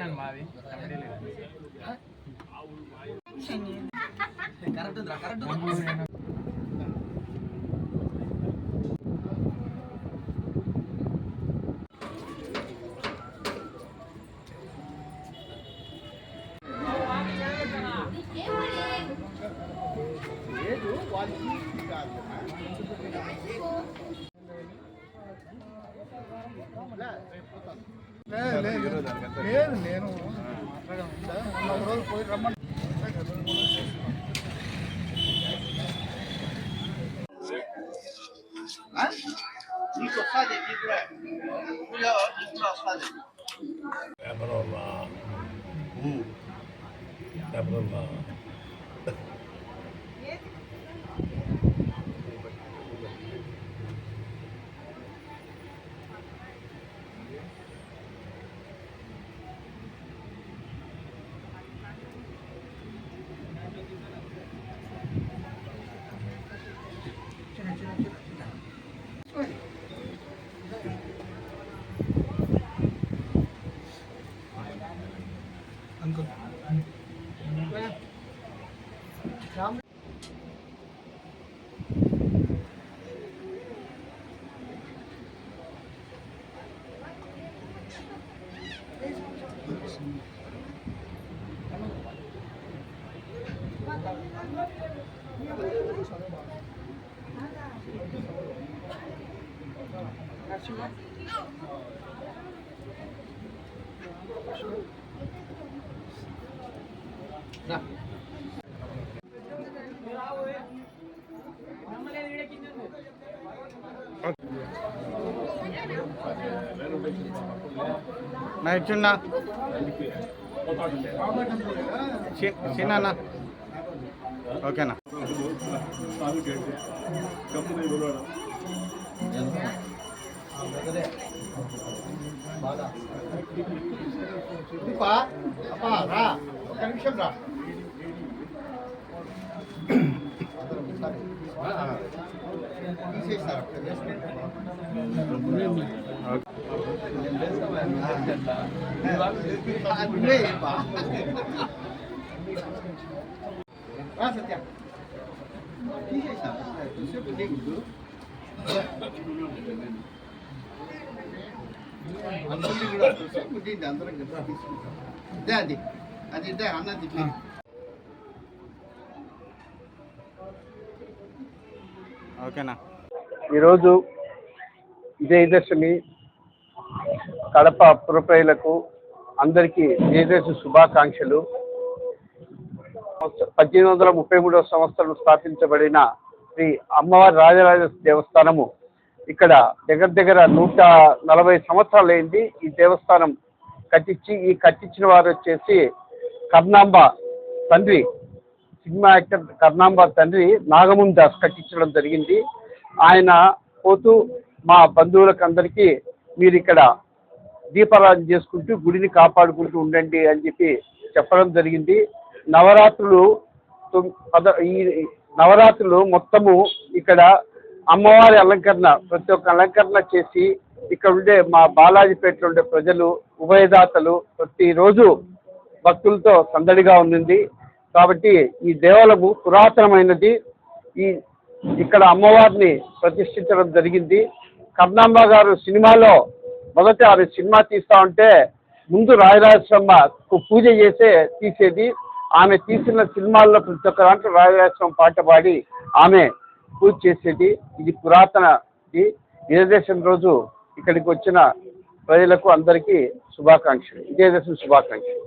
Let's go. Let's go. లేదు నేను మాట్లాడాను ఒక రోజు పోయి రమ్మని. నీకు వస్తుంది 那 నా చిన్న చిన్న ఓకేనా? అప్పా అప్పా రా. ఒక నిమిషం రా తీసేస్తారు రా సత్య తీసేస్తారు చూసేపు దిగుద్దు అందరినీ కూడా చూసేపు అందరం కదా తీసుకుంటాం ఇదే అది అది అన్నది ఇదే. ఓకేనా? ఈరోజు విజయదశమి. కడప పురప్రజలకు అందరికీ విజయదశమి శుభాకాంక్షలు. పద్దెనిమిది వందల ముప్పై మూడవ సంవత్సరం స్థాపించబడిన శ్రీ అమ్మవారి రాజరాజ దేవస్థానము ఇక్కడ దగ్గర దగ్గర నూట నలభై సంవత్సరాలు అయింది ఈ దేవస్థానం కట్టించి ఈ కట్టించిన వారు వచ్చేసి కర్ణాంబ తండ్రి సినిమా యాక్టర్ కర్ణాంబ తండ్రి నాగమున్ దాస్ కట్టించడం జరిగింది. ఆయన పోతూ మా బంధువులకు అందరికీ మీరు ఇక్కడ దీపారాధన చేసుకుంటూ గుడిని కాపాడుకుంటూ ఉండండి అని చెప్పి చెప్పడం జరిగింది. నవరాత్రులు పద ఈ నవరాత్రులు మొత్తము ఇక్కడ అమ్మవారి అలంకరణ ప్రతి ఒక్క అలంకరణ చేసి ఇక్కడ ఉండే మా బాలాజీపేటలో ఉండే ప్రజలు ఉభయదాతలు ప్రతిరోజు భక్తులతో సందడిగా ఉంది కాబట్టి ఈ దేవాలయము పురాతనమైనది. ఈ ఇక్కడ అమ్మవారిని ప్రతిష్ఠించడం జరిగింది. కర్ణాంబ గారు సినిమాలో మొదట ఆమె సినిమా తీస్తా ఉంటే ముందు రాజరాజస్వామికు పూజ చేసే తీసేది. ఆమె తీసిన సినిమాల్లో ప్రతి ఒక్క దాంట్లో రాజరాజస్వామి పాట పాడి ఆమె పూజ చేసేది. ఇది పురాతన ఇది. రోజు ఇక్కడికి వచ్చిన ప్రజలకు అందరికీ శుభాకాంక్షలు. విజయదశమి శుభాకాంక్షలు.